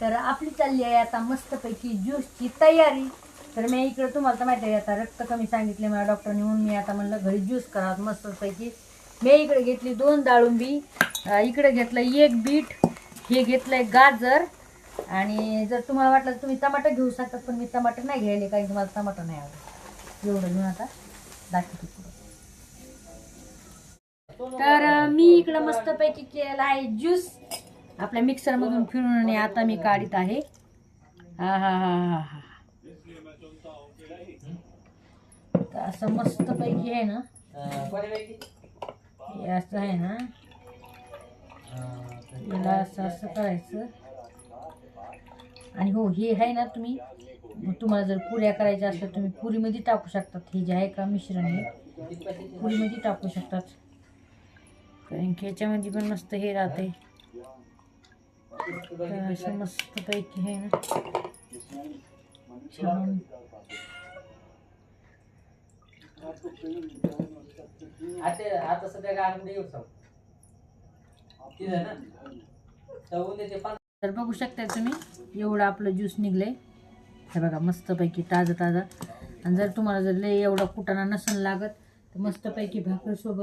तर आपली चालली आहे आता मस्तपैकी ज्यूसची तयारी. तर मी इकडे तुम्हाला तर माहिती आहे आता रक्त कमी सांगितले मला डॉक्टरने म्हणून मी आता म्हणलं घरी ज्यूस करा मस्तपैकी. मी इकडे घेतली दोन डाळुंबी इकडे घेतलं एक बीट हे घेतलंय गाजर. आणि जर तुम्हाला वाटलं तर तुम्ही टमाटर घेऊ शकता पण मी टमाटर नाही घ्यायले कारण की मला टमाटर नाही आवडत. एवढं घेऊन आता दाखवते पुढं. तर मी इकडं मस्तपैकी केलेला आहे ज्यूस. आपल्या मिक्सर मधून फिरून आणि आता मी काढीत आहे. हा हा हा हा हा. तर असं मस्तपैकी आहे ना. हे असं आहे ना. याला असं असं करायचं. आणि हो हे आहे ना तुम्ही तुम्हाला जर पुऱ्या करायच्या असल्या तुम्ही पुरीमध्ये टाकू शकतात. हे जे आहे का मिश्रण हे? पुरीमध्ये टाकू शकतात. कारण की याच्यामध्ये पण मस्त हे राहते तर असं मस्त पैकी आहे ना छान आता सध्या येऊ तर बघू शकता तुम्ही एवढं आपलं ज्यूस निघलंय. हे बघा मस्तपैकी ताजं ताजं आणि जर तुम्हाला जर लय एवढा कुटाणा नसन लागत तर मस्तपैकी भाकरीसोबत